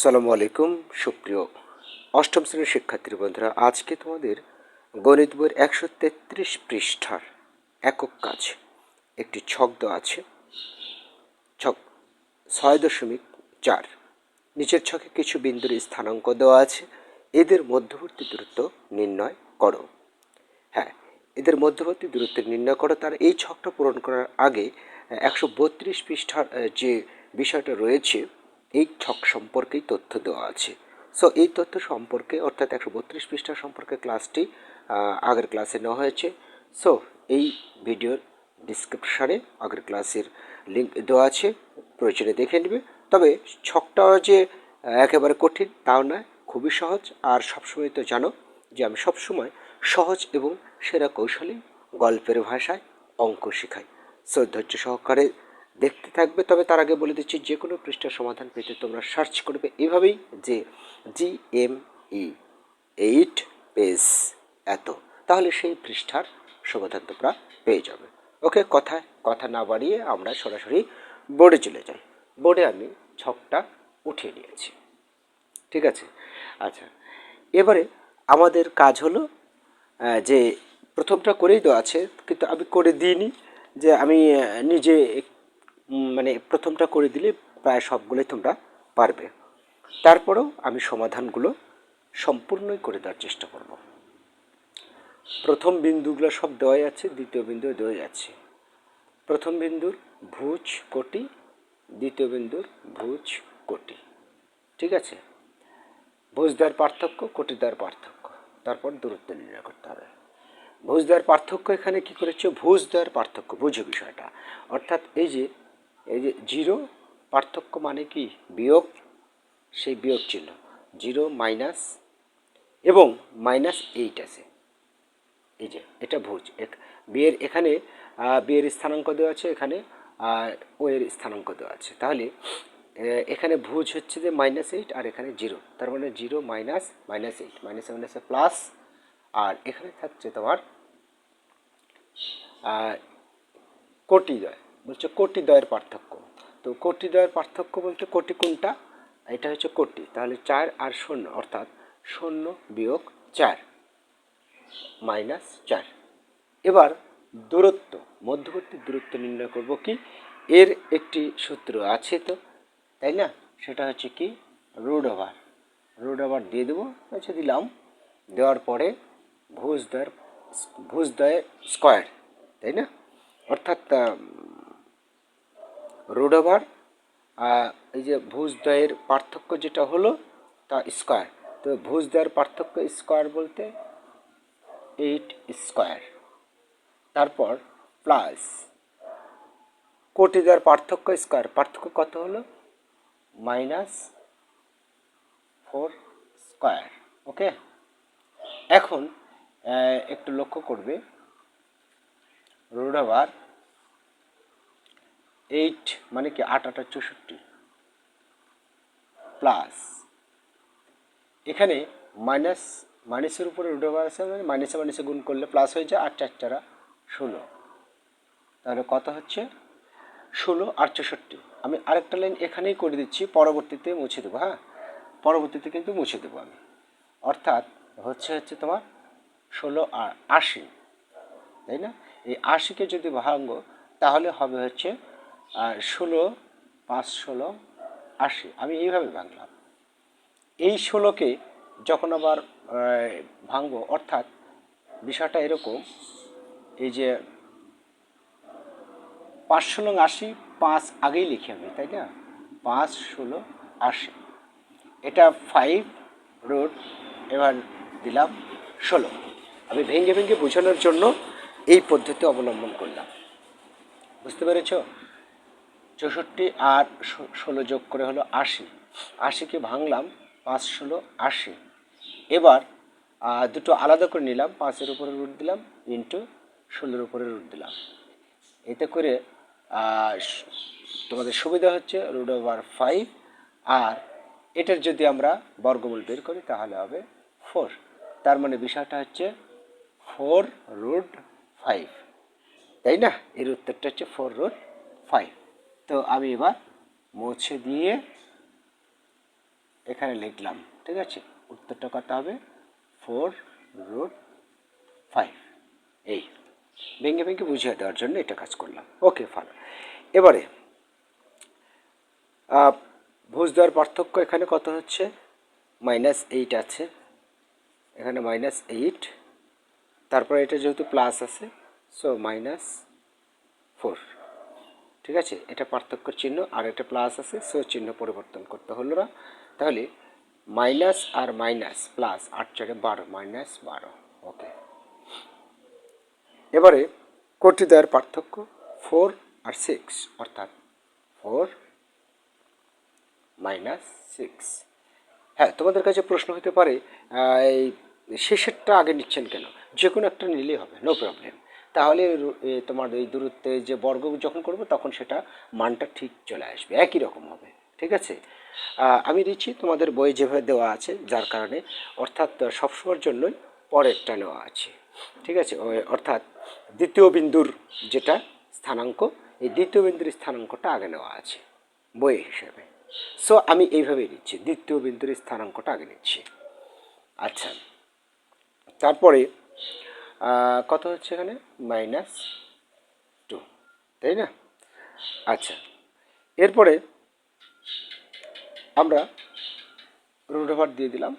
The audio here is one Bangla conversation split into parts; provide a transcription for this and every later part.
আসসালামু আলাইকুম, সুপ্রিয় অষ্টম শ্রেণির শিক্ষার্থী বন্ধুরা, আজকে তোমাদের গণিত বইয়ের একশো তেত্রিশ পৃষ্ঠার একক কাজ। একটি ছক দেওয়া আছে, ছক ছয় দশমিক চার। নিচের ছকে কিছু বিন্দুর স্থানাঙ্ক দেওয়া আছে, এদের মধ্যবর্তী দূরত্ব নির্ণয় করো। হ্যাঁ এদের মধ্যবর্তী দূরত্ব নির্ণয় করো, তার এই ছকটা পূরণ করার আগে একশো বত্রিশ পৃষ্ঠার যে বিষয়টা রয়েছে এই ছক সম্পর্কেই তথ্য দেওয়া আছে। সো এই তথ্য সম্পর্কে, অর্থাৎ একশো বত্রিশ পৃষ্ঠা সম্পর্কে ক্লাসটি আগের ক্লাসে নেওয়া হয়েছে। সো এই ভিডিওর ডিসক্রিপশানে আগের ক্লাসের লিঙ্ক দেওয়া আছে, প্রয়োজনে দেখে নেবে। তবে ছকটা যে একেবারে কঠিন, তাও নয়, খুবই সহজ। আর সবসময় তো জানো যে, আমি সবসময় সহজ এবং সেরা কৌশলে গল্পের ভাষায় অঙ্ক শেখাই। সো ধৈর্য সহকারে দেখতে থাকবে, তবে তার আগে বলে দিচ্ছি যে কোনো পৃষ্ঠার সমাধান পেতে তোমরা সার্চ করবে এভাবেই যে G M E eight page এত। তাহলে সেই পৃষ্ঠার সমাধান তোমরা পেয়ে যাবে। ওকে, কথা কথা না বাড়িয়ে আমরা সরাসরি বোর্ডে চলে যাই। বোর্ডে আমি ছকটা উঠিয়ে নিয়েছি। ঠিক আছে? আচ্ছা এবারে আমাদের কাজ হলো যে প্রথমটা করেই দেওয়া আছে, কিন্তু আমি করে দিইনি, যে আমি নিজে মানে প্রথমটা করে দিলে প্রায় সবগুলোই তোমরা পারবে। তারপরেও আমি সমাধানগুলো সম্পূর্ণই করে দেওয়ার চেষ্টা করব। প্রথম বিন্দুগুলো সব দেওয়াই আছে, দ্বিতীয় বিন্দু দেওয়াই আছে। প্রথম বিন্দুর ভুজ কোটি, দ্বিতীয় বিন্দুর ভুজ কোটি। ঠিক আছে? ভুজ দেওয়ার পার্থক্য, কোটি দেওয়ার পার্থক্য। তারপর দূরত্ব নির্ণয় করতে হবে। ভুজ দেওয়ার পার্থক্য এখানে কি করেছে? ভুজ দেওয়ার পার্থক্য, বুঝো বিষয়টা। অর্থাৎ এই যে এই যে জিরো, পার্থক্য মানে কি? বিয়োগ, সেই বিয়োগ চিহ্ন। জিরো মাইনাস, এবং মাইনাস এইট আছে। এই যে, এটা ভুজ এক- বিয়ের এখানে বিয়ের স্থানাঙ্ক দেওয়া আছে, এখানে ও এর স্থানাঙ্ক দেওয়া আছে। তাহলে এখানে ভুজ হচ্ছে যে মাইনাস এইট আর এখানে জিরো। তার মানে zero minus minus eight. Minus মাইনাসে প্লাস, আর এখানে থাকছে তোমার কোটি কোটিদ্বয় বলছে কোটিদ্বয়ের পার্থক্য। তো কোটিদ্বয়ের পার্থক্য বলতে কোটি কোনটা? এটা হচ্ছে কোটি, তাহলে চার আর শূন্য, অর্থাৎ শূন্য বিয়োগ চার, মাইনাস চার। এবার দূরত্ব, মধ্যবর্তী দূরত্ব নির্ণয় করব কি? এর একটি সূত্র আছে তো, তাই না? সেটা হচ্ছে কি? Road over. রোড ওভার দিয়ে দেবো আচ্ছা দিলাম। দেওয়ার পরে ভুজদ্বয়ের ভুজদ্বয়ের স্কোয়ার, তাই না? অর্থাৎ রুট এই যে ভুজদ্বয়ের পার্থক্য যেটা হলো তা স্কোয়ার। তো ভুজদ্বয়ের পার্থক্য স্কোয়ার বলতে এইট স্কোয়ার। তারপর প্লাস কোটি দেওয়ার পার্থক্য স্কোয়ার, পার্থক্য কত হলো? Minus four square, okay? এখন একটু লক্ষ্য করবে। রুট ওভার এইট মানে কি আট, আটা চৌষট্টি। প্লাস এখানে মাইনাস মাইনাসের উপরে রুট ওভার আছে মানে মাইনাসে মাইনাসে গুণ করলে প্লাস হয়ে যায় আট, চার, চারা ষোলো। তাহলে কত হচ্ছে? ষোলো আর চৌষট্টি। আমি আরেকটা লাইন এখানেই করে দিচ্ছি, পরবর্তীতে মুছে দেবো হ্যাঁ? পরবর্তীতে কিন্তু মুছে দেবো আমি। অর্থাৎ হচ্ছে হচ্ছে তোমার ষোলো আর আশি। তাই না? এই আশিকে যদি ভাঙো, তাহলে হবে হচ্ছে ষোলো পাঁচ ষোলো আশি। আমি এইভাবে ভাঙলাম। এই ষোলোকে যখন আবার ভাঙবো, অর্থাৎ বিষয়টা এরকম, এই যে পাঁচ ষোলো আশি, পাঁচ আগেই লিখে আমি, তাই না? পাঁচ ষোলো আশি। এটা ফাইভ রুট এবার দিলাম ষোলো। আমি ভেঙে ভেঙে বোঝানোর জন্য এই পদ্ধতি অবলম্বন করলাম। বুঝতে পেরেছ? চৌষট্টি আর ষোলো যোগ করে হলো আশি। আশিকে ভাঙলাম, পাঁচ ষোলো, আশি। এবার দুটো আলাদা করে নিলাম, পাঁচের উপরে রুট দিলাম ইন্টু ষোলোর উপরে রুট দিলাম। এতে করে তোমাদের সুবিধা হচ্ছে রুট ওভার ফাইভ আর এটার যদি আমরা বর্গমূল বের করি, তাহলে হবে ফোর তার মানে বিষয়টা হচ্ছে ফোর রুট ফাইভ তাই না? এর উত্তরটা হচ্ছে ফোর রুট ফাইভ তো আমি এবার মুছে দিয়ে এখানে লিখলাম, ঠিক আছে? উত্তরটা কত হবে? Four root five. এই, ভেঙে ভেঙে বুঝিয়ে দেওয়ার জন্য এটা কাজ করলাম। ওকে ভালো এবারে ভুজ দেওয়ার পার্থক্য এখানে কত হচ্ছে? মাইনাস এইট আছে। এখানে মাইনাস এইট। তারপরে এটা যেহেতু প্লাস আছে সো মাইনাস ফোর ঠিক আছে? এটা পার্থক্যর চিহ্ন আর এটা প্লাস আছে সো চিহ্ন পরিবর্তন করতে হলো না। তাহলে মাইনাস আর মাইনাস প্লাস আট চারে বারো মাইনাস বারো ওকে এবারে কোটি দেওয়ার পার্থক্য ফোর আর সিক্স অর্থাৎ ফোর মাইনাস সিক্স হ্যাঁ তোমাদের কাছে প্রশ্ন হতে পারে এই শেষেরটা আগে নিচ্ছেন কেন? যে কোনো একটা নিলেই হবে নো প্রবলেম তাহলে তোমার এই দূরত্বে যে বর্গ যখন করব, তখন সেটা মানটা ঠিক চলে আসবে। একই রকম হবে। ঠিক আছে? আমি দিচ্ছি, তোমাদের বই যেভাবে দেওয়া আছে, যার কারণে অর্থাৎ সবসময়ের জন্যই পরেরটা নেওয়া আছে। ঠিক আছে? অর্থাৎ দ্বিতীয় বিন্দুর যেটা স্থানাঙ্ক, এই দ্বিতীয় বিন্দুর স্থানাঙ্কটা আগে নেওয়া আছে, বই হিসেবে। সো আমি এইভাবেই নিচ্ছি দ্বিতীয় বিন্দুর স্থানাঙ্কটা আগে নিচ্ছি। আচ্ছা। তারপরে কত হচ্ছে এখানে? Minus two. তাই না? আচ্ছা। এরপরে আমরা রুট ওভার দিয়ে দিলাম।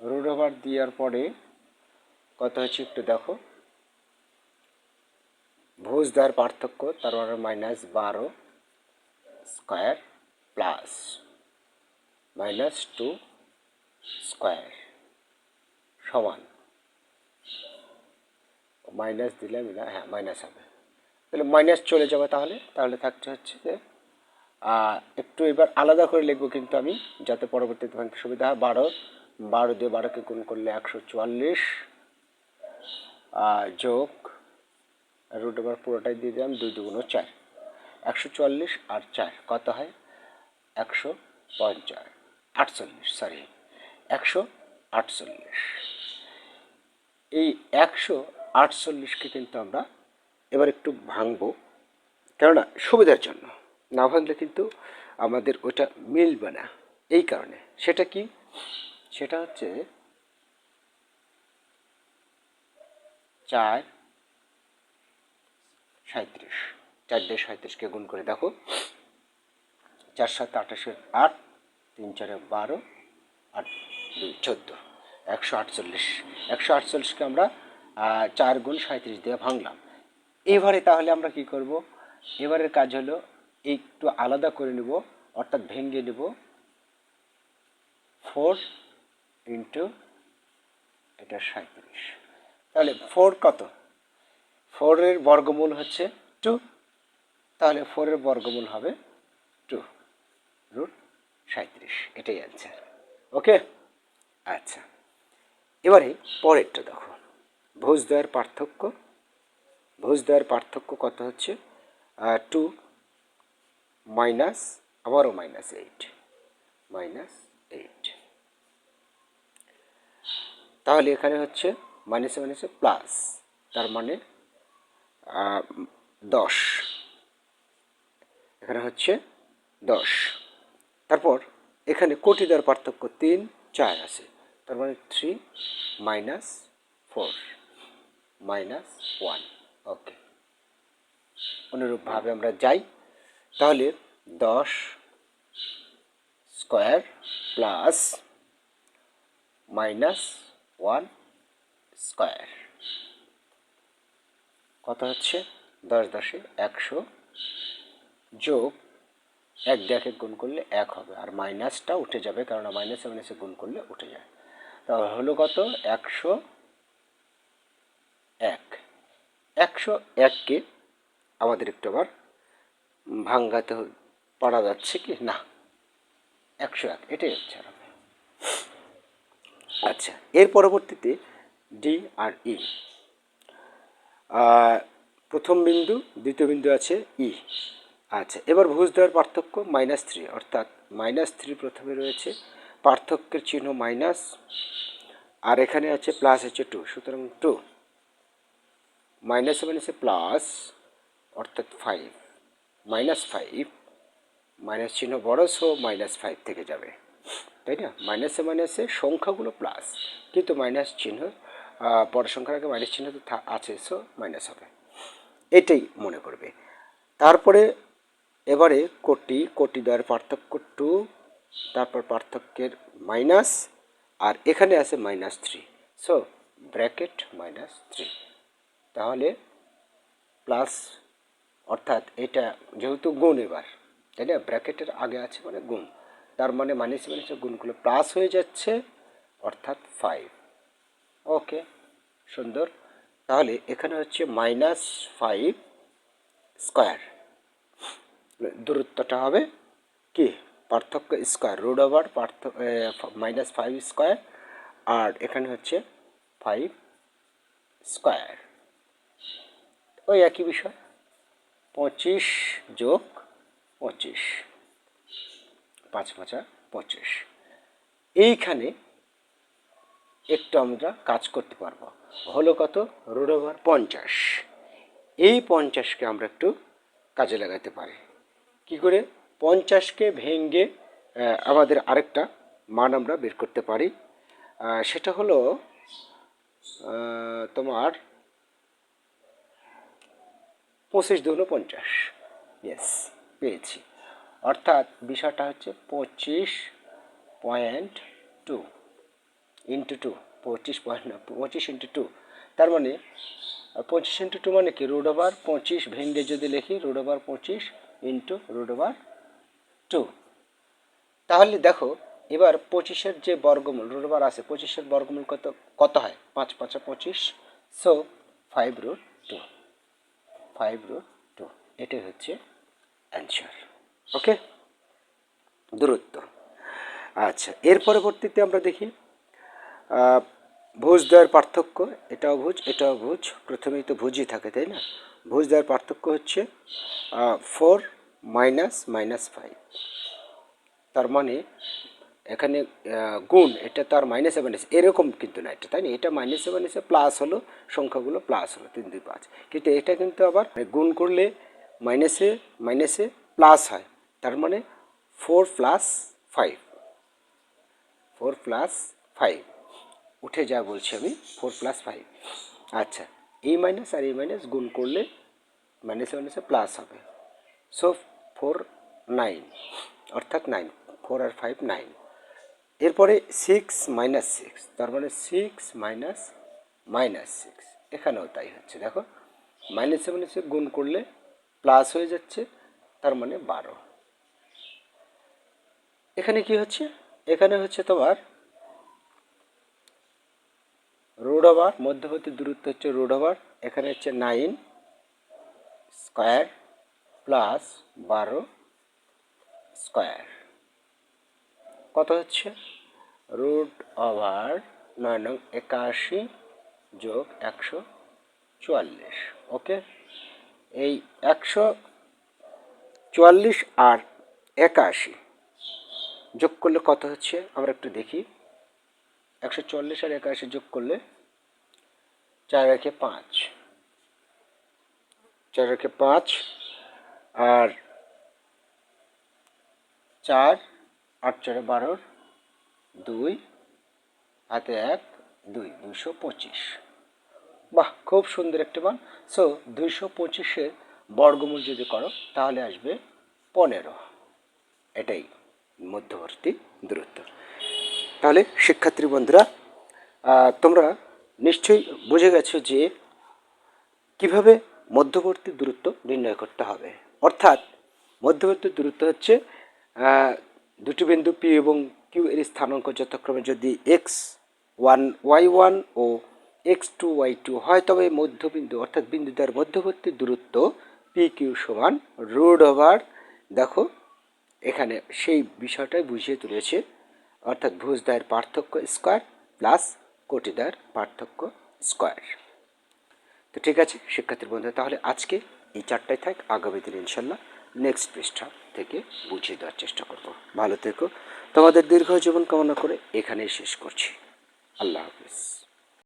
রুট ওভার দেওয়ার পরে কত হচ্ছে একটু দেখো। ভোজ দেওয়ার পার্থক্য, তার মানে মাইনাস বারো square plus minus two square সমান। মাইনাস দিলে মিলা হ্যাঁ মাইনাস হবে। তাহলে মাইনাস চলে যাবে তাহলে তাহলে থাকছে হচ্ছে যে একটু এবার আলাদা করে লিখব কিন্তু আমি, যাতে পরবর্তীতে ভাঙতে সুবিধা হয়। বারো বারো দিয়ে বারোকে গুণ করলে একশো চুয়াল্লিশ যোগ রুট ওভার পুরোটাই দিয়ে দিলাম, দুই দুগুণ চার। একশো চুয়াল্লিশ আর চার, কত হয়? একশো পঞ্চাশ, আটচল্লিশ সরি একশো আটচল্লিশ। এই একশো আটচল্লিশকে কিন্তু আমরা এবার একটু ভাঙবো। কেননা সুবিধার জন্য। না ভাঙলে কিন্তু আমাদের ওটা মিলবে না। এই কারণে। সেটা কি? সেটা হচ্ছে চার সাঁত্রিশ চার দিয়ে সাঁত্রিশকে গুণ করে দেখো। চার সাত আঠাশের আট, তিন চারে বারো, আট দুই, চোদ্দ। একশো আটচল্লিশ। একশো আটচল্লিশকে আমরা চার গুণ সাঁত্রিশ দিয়ে ভাঙলাম। এবারে তাহলে আমরা কি করব? এবারের কাজ হলো একটু আলাদা করে নেব, অর্থাৎ ভেঙে নেব ফোর ইন্টু এটা সাঁত্রিশ। তাহলে ফোর কত? ফোরের বর্গমূল হচ্ছে টু। তাহলে ফোরের বর্গমূল হবে টু রুট সাঁত্রিশ। এটাই অ্যান্সার ওকে আচ্ছা। এবারে পরেরটা দেখো। ভোজ দেওয়ার পার্থক্য। ভোজ দেওয়ার পার্থক্য কত হচ্ছে? টু মাইনাস আবারও মাইনাস এইট মাইনাস এইট তাহলে এখানে হচ্ছে মাইনাসে মাইনাসে প্লাস তার মানে দশ। এখানে হচ্ছে দশ। তারপর এখানে কোটি দেওয়ার পার্থক্য তিন, চার আছে, তার মানে three minus four minus one okay অনুরূপভাবে আমরা যাই। তাহলে দশ square plus minus one square. কত হচ্ছে? দশ দশে একশো যোগ এক দেখে গুণ করলে এক হবে। আর মাইনাসটা উঠে যাবে কারণ মাইনাসে মাইনাসে গুণ করলে উঠে যায়। তাহলে হলো কত? একশো এক। একশো এককে আমাদের একটু আবার ভাঙ্গাতে পারা যাচ্ছে কি? না। একশো এক, এটাই হচ্ছে আচ্ছা এর পরবর্তীতে ডি আর ই। প্রথম বিন্দু, দ্বিতীয় বিন্দু আছে ই। আচ্ছা এবার ভুজ দেওয়ার পার্থক্য মাইনাস থ্রি, অর্থাৎ মাইনাস থ্রি প্রথমে রয়েছে, পার্থক্যের চিহ্ন মাইনাস, আর এখানে আছে প্লাস হচ্ছে টু, সুতরাং টু। মাইনাসে মাইনাসে প্লাস অর্থাৎ ফাইভ মাইনাস ফাইভ মাইনাস চিহ্ন বড় সো মাইনাস ফাইভ থেকে যাবে। তাই না? মাইনাসে মাইনাসে সংখ্যাগুলো প্লাস কিন্তু মাইনাস চিহ্ন বড় সংখ্যার আগে মাইনাস চিহ্ন তো আছে সো মাইনাস হবে। এটাই মনে করবে। তারপরে এবারে কোটি কোটি দ্বয়ের পার্থক্য টু তারপর পার্থক্যের মাইনাস আর এখানে আছে minus three so bracket minus three তাহলে প্লাস অর্থাৎ এটা যেহেতু গুণ এবার, তাই না? ব্র্যাকেটের আগে আছে মানে গুণ। তার মানে মাইনাস মাইনাসের গুণগুলো প্লাস হয়ে যাচ্ছে, অর্থাৎ ফাইভ ওকে সুন্দর। তাহলে এখানে হচ্ছে মাইনাস ফাইভ স্কোয়ার দূরত্বটা হবে কি? পার্থক্য স্কোয়ার রুট ওভার পার্থক্য মাইনাস ফাইভ স্কোয়ার আর এখানে হচ্ছে ফাইভ স্কোয়ার ওই একই বিষয়। পঁচিশ যোগ পঁচিশ। পাঁচ পাঁচা পঁচিশ। এইখানে একটু আমরা কাজ করতে পারব। হলো কত? রুট ওভার পঞ্চাশ। এই পঞ্চাশকে আমরা একটু কাজে লাগাতে পারি। কি করে? পঞ্চাশকে ভেঙ্গে আমাদের আরেকটা মান আমরা বের করতে পারি। সেটা হলো তোমার পঁচিশ দুগুণ পঞ্চাশ। ইয়েস পেয়েছি। অর্থাৎ বিষয়টা হচ্ছে পঁচিশ পয়েন্ট টু ইন্টু টু পঁচিশ পয়েন্ট না, পঁচিশ ইন্টু টু তার মানে পঁচিশ ইন্টু টু মানে কি? রোড ওভার পঁচিশ ভেঙ্গে যদি লিখি রোড ওভার পঁচিশ ইন্টু রোড ওভার টু তাহলে দেখো, এবার পঁচিশের যে বর্গমূল রোড ওভার আছে, পঁচিশের বর্গমূল কত কত হয়? পাঁচ, পাঁচা পঁচিশ so five root two five root two এটাই হচ্ছে অ্যান্সার ওকে দূরত্ব। আচ্ছা এর পরবর্তীতে আমরা দেখি ভুজ দ্বয়ের পার্থক্য, এটাও ভুজ এটাও ভুজ, প্রথমেই তো ভুজই থাকে, তাই না? ভুজ দ্বয়ের পার্থক্য হচ্ছে ফোর মাইনাস মাইনাস ফাইভ তার মানে এখানে গুণ, এটা তার মাইনাসে মাইনাস এরকম কিন্তু না এটা, তাই না? এটা সেভেন এসে প্লাস হলো, সংখ্যাগুলো প্লাস হলো, তিন, দুই, পাঁচ। কিন্তু এটা কিন্তু আবার গুণ করলে মাইনাসে মাইনাসে প্লাস হয়। তার মানে four plus five four plus five উঠে যা বলছি আমি ফোর প্লাস ফাইভ আচ্ছা এই মাইনাস আর এই মাইনাস গুণ করলে মাইনাসে মাইনাসে প্লাস হবে। সো ফোর নাইন অর্থাৎ নাইন ফোর আর ফাইভ নাইন এরপরে সিক্স মাইনাস সিক্স তার মানে সিক্স মাইনাস মাইনাস সিক্স এখানেও তাই হচ্ছে, দেখো মাইনাস সেভেন মাইনাসে গুণ করলে প্লাস হয়ে যাচ্ছে, তার মানে বারো। এখানে কি হচ্ছে? এখানে হচ্ছে তোমার রোড ওভার মধ্যবর্তী দূরত্ব হচ্ছে রোড ওভার এখানে হচ্ছে নাইন স্কোয়ার প্লাস বারো স্কোয়ার কত হচ্ছে? রুট ওভার নয় নং একাশি যোগ একশো চুয়াল্লিশ, ওকে? এই একশো চুয়াল্লিশ আর একাশি যোগ করলে কত হচ্ছে? আমরা একটু দেখি। একশো চল্লিশ আর একাশি যোগ করলে চার রেখে পাঁচ। চার রেখে পাঁচ আর চার আট চারে বারোর দুই, হাতে এক, দুই, দুইশো পঁচিশ। বাহ, খুব সুন্দর একটি মান। সো দুইশো পঁচিশের বর্গমূল যদি করো, তাহলে আসবে পনেরো। এটাই মধ্যবর্তী দূরত্ব। তাহলে, শিক্ষার্থী বন্ধুরা তোমরা নিশ্চয়ই বুঝে গেছো যে কীভাবে মধ্যবর্তী দূরত্ব নির্ণয় করতে হবে। অর্থাৎ, মধ্যবর্তী দূরত্ব হচ্ছে দুটি বিন্দু পি এবং কিউ এর স্থানাঙ্ক যথাক্রমে যদি এক্স ওয়ান ওয়াই ওয়ান ও এক্স টু ওয়াই টু হয়, তবে মধ্যবিন্দু অর্থাৎ বিন্দুটার মধ্যবর্তী দূরত্ব পি কিউ সমান রোড ওভার দেখো, এখানে সেই বিষয়টাই বুঝিয়ে তুলেছে, অর্থাৎ ভুজদায়ের পার্থক্য স্কোয়ার প্লাস কোটি কোটিদার পার্থক্য স্কোয়ার তো ঠিক আছে, শিক্ষার্থীর বন্ধু তাহলে আজকে এই চারটায় থাক, আগামী দিন ইনশাল্লাহ নেক্সট পৃষ্ঠা থেকে বুঝিয়ে দেওয়ার চেষ্টা করব। ভালো থেকো। তোমাদের দীর্ঘ জীবন কামনা করে এখানেই শেষ করছি। আল্লাহ হাফিজ।